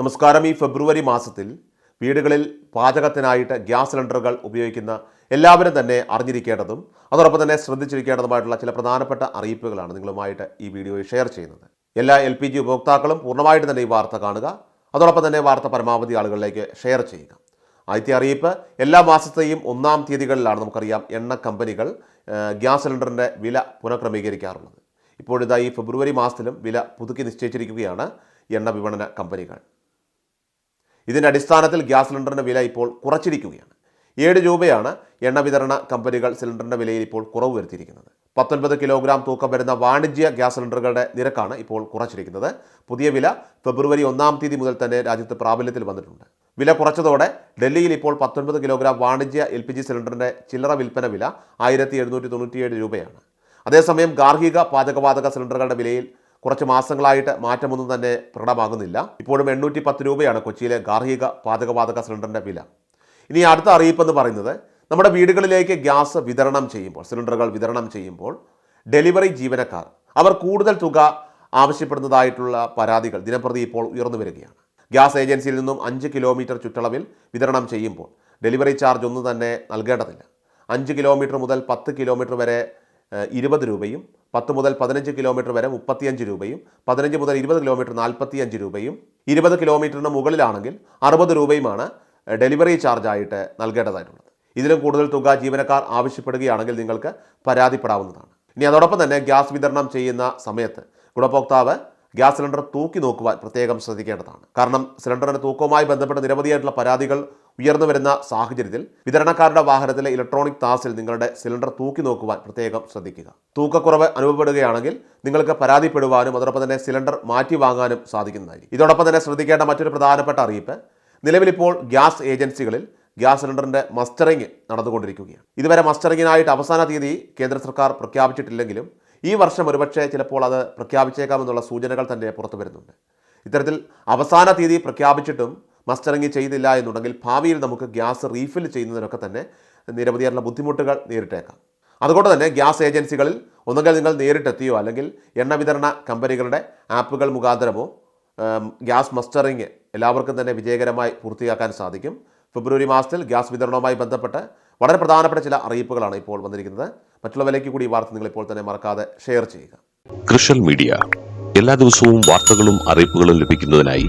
നമസ്കാരം. ഈ ഫെബ്രുവരി മാസത്തിൽ വീടുകളിൽ പാചകത്തിനായിട്ട് ഗ്യാസ് സിലിണ്ടറുകൾ ഉപയോഗിക്കുന്ന എല്ലാവരും തന്നെ അറിഞ്ഞിരിക്കേണ്ടതും അതോടൊപ്പം തന്നെ ശ്രദ്ധിച്ചിരിക്കേണ്ടതുമായിട്ടുള്ള ചില പ്രധാനപ്പെട്ട അറിയിപ്പുകളാണ് നിങ്ങളുമായിട്ട് ഈ വീഡിയോയിൽ ഷെയർ ചെയ്യുന്നത്. എല്ലാ എൽ പി ജി ഉപഭോക്താക്കളും പൂർണമായിട്ട് തന്നെ ഈ വാർത്ത കാണുക അതോടൊപ്പം തന്നെ വാർത്ത പരമാവധി ആളുകളിലേക്ക് ഷെയർ ചെയ്യുക. ആദ്യത്തെ അറിയിപ്പ് എല്ലാ മാസത്തെയും ഒന്നാം തീയതികളിലാണ് നമുക്കറിയാം എണ്ണ കമ്പനികൾ ഗ്യാസ് സിലിണ്ടറിന്റെ വില പുനഃക്രമീകരിക്കാറുള്ളത്. ഇപ്പോഴിതാ ഈ ഫെബ്രുവരി മാസത്തിലും വില പുതുക്കി നിശ്ചയിച്ചിരിക്കുകയാണ് എണ്ണ വിപണന കമ്പനികൾ. ഇതിന്റെ അടിസ്ഥാനത്തിൽ ഗ്യാസ് സിലിണ്ടറിന്റെ വില ഇപ്പോൾ കുറച്ചിരിക്കുകയാണ്. ഏഴ് രൂപയാണ് എണ്ണ വിതരണ കമ്പനികൾ സിലിണ്ടറിന്റെ വിലയിൽ ഇപ്പോൾ കുറവ് വരുത്തിയിരിക്കുന്നത്. പത്തൊൻപത് കിലോഗ്രാം തൂക്കം വരുന്ന വാണിജ്യ ഗ്യാസ് സിലിണ്ടറുകളുടെ നിരക്കാണ് ഇപ്പോൾ കുറച്ചിരിക്കുന്നത്. പുതിയ വില ഫെബ്രുവരി ഒന്നാം തീയതി മുതൽ തന്നെ രാജ്യത്ത് പ്രാബല്യത്തിൽ വന്നിട്ടുണ്ട്. വില കുറച്ചതോടെ ഡൽഹിയിൽ ഇപ്പോൾ പത്തൊൻപത് കിലോഗ്രാം വാണിജ്യ എൽ പി ജി സിലിണ്ടറിന്റെ ചില്ലറ വിൽപ്പന വില ആയിരത്തി എഴുന്നൂറ്റി തൊണ്ണൂറ്റിയേഴ് രൂപയാണ്. അതേസമയം ഗാർഹിക പാചകവാതക സിലിണ്ടറുകളുടെ വിലയിൽ കുറച്ച് മാസങ്ങളായിട്ട് മാറ്റമൊന്നും തന്നെ പ്രകടമാകുന്നില്ല. ഇപ്പോഴും എണ്ണൂറ്റി പത്ത് രൂപയാണ് കൊച്ചിയിലെ ഗാർഹിക പാചകവാതക സിലിണ്ടറിന്റെ വില. ഇനി അടുത്ത അറിയിപ്പ് എന്ന് പറയുന്നത് നമ്മുടെ വീടുകളിലേക്ക് ഗ്യാസ് വിതരണം ചെയ്യുമ്പോൾ സിലിണ്ടറുകൾ വിതരണം ചെയ്യുമ്പോൾ ഡെലിവറി ജീവനക്കാർ അവർ കൂടുതൽ തുക ആവശ്യപ്പെടുന്നതായിട്ടുള്ള പരാതികൾ ദിനംപ്രതി ഇപ്പോൾ ഉയർന്നു വരികയാണ്. ഗ്യാസ് ഏജൻസിയിൽ നിന്നും അഞ്ച് കിലോമീറ്റർ ചുറ്റളവിൽ വിതരണം ചെയ്യുമ്പോൾ ഡെലിവറി ചാർജ് ഒന്നും തന്നെ നൽകേണ്ടതില്ല. അഞ്ച് കിലോമീറ്റർ മുതൽ പത്ത് കിലോമീറ്റർ വരെ ഇരുപത് രൂപയും പത്ത് മുതൽ പതിനഞ്ച് കിലോമീറ്റർ വരെ മുപ്പത്തിയഞ്ച് രൂപയും പതിനഞ്ച് മുതൽ ഇരുപത് കിലോമീറ്റർ നാൽപ്പത്തിയഞ്ച് രൂപയും ഇരുപത് കിലോമീറ്ററിന് മുകളിലാണെങ്കിൽ അറുപത് രൂപയുമാണ് ഡെലിവറി ചാർജായിട്ട് നൽകേണ്ടതായിട്ടുള്ളത്. ഇതിലും കൂടുതൽ തുക ജീവനക്കാർ ആവശ്യപ്പെടുകയാണെങ്കിൽ നിങ്ങൾക്ക് പരാതിപ്പെടാവുന്നതാണ്. ഇനി അതോടൊപ്പം തന്നെ ഗ്യാസ് വിതരണം ചെയ്യുന്ന സമയത്ത് ഗുണഭോക്താവ് ഗ്യാസ് സിലിണ്ടർ തൂക്കി നോക്കുവാൻ പ്രത്യേകം ശ്രദ്ധിക്കേണ്ടതാണ്. കാരണം സിലിണ്ടറിന് തൂക്കവുമായി ബന്ധപ്പെട്ട് നിരവധിയായിട്ടുള്ള പരാതികൾ ഉയർന്നു വരുന്ന സാഹചര്യത്തിൽ വിതരണക്കാരുടെ വാഹനത്തിലെ ഇലക്ട്രോണിക് താസിൽ നിങ്ങളുടെ സിലിണ്ടർ തൂക്കി നോക്കുവാൻ പ്രത്യേകം ശ്രദ്ധിക്കുക. തൂക്കക്കുറവ് അനുഭവപ്പെടുകയാണെങ്കിൽ നിങ്ങൾക്ക് പരാതിപ്പെടുവാനും അതോടൊപ്പം തന്നെ സിലിണ്ടർ മാറ്റി വാങ്ങാനും സാധിക്കുന്നതായിരിക്കും. ഇതോടൊപ്പം തന്നെ ശ്രദ്ധിക്കേണ്ട മറ്റൊരു പ്രധാനപ്പെട്ട അറിയിപ്പ് നിലവിലിപ്പോൾ ഗ്യാസ് ഏജൻസികളിൽ ഗ്യാസ് സിലിണ്ടറിന്റെ മസ്റ്ററിംഗ് നടന്നുകൊണ്ടിരിക്കുകയാണ്. ഇതുവരെ മസ്റ്ററിങ്ങിനായിട്ട് അവസാന തീയതി കേന്ദ്ര സർക്കാർ പ്രഖ്യാപിച്ചിട്ടില്ലെങ്കിലും ഈ വർഷം ഒരുപക്ഷെ ചിലപ്പോൾ അത് പ്രഖ്യാപിച്ചേക്കാമെന്നുള്ള സൂചനകൾ തന്നെ പുറത്തു വരുന്നുണ്ട് ഇത്തരത്തിൽ അവസാന തീയതി പ്രഖ്യാപിച്ചിട്ടും മസ്റ്ററിംഗ് ചെയ്തില്ല എന്നുണ്ടെങ്കിൽ ഭാവിയിൽ നമുക്ക് ഗ്യാസ് റീഫിൽ ചെയ്യുന്നതിനൊക്കെ തന്നെ നിരവധിയായിട്ടുള്ള ബുദ്ധിമുട്ടുകൾ നേരിട്ടേക്കാം. അതുകൊണ്ട് തന്നെ ഗ്യാസ് ഏജൻസികളിൽ ഒന്നുകിൽ നിങ്ങൾ നേരിട്ടെത്തിയോ അല്ലെങ്കിൽ എണ്ണ വിതരണ കമ്പനികളുടെ ആപ്പുകൾ മുഖാന്തരമോ ഗ്യാസ് മസ്റ്ററിങ് എല്ലാവർക്കും തന്നെ വിജയകരമായി പൂർത്തിയാക്കാൻ സാധിക്കും. ഫെബ്രുവരി മാസത്തിൽ ഗ്യാസ് വിതരണവുമായി ബന്ധപ്പെട്ട് വളരെ പ്രധാനപ്പെട്ട ചില അറിയിപ്പുകളാണ് ഇപ്പോൾ വന്നിരിക്കുന്നത്. മറ്റുള്ളവരിലേക്ക് കൂടി ഈ വാർത്ത നിങ്ങൾ ഇപ്പോൾ തന്നെ മറക്കാതെ ഷെയർ ചെയ്യുക. കൃഷൽ മീഡിയ. എല്ലാ ദിവസവും വാർത്തകളും അറിയിപ്പുകളും ലഭിക്കുന്നതിനായി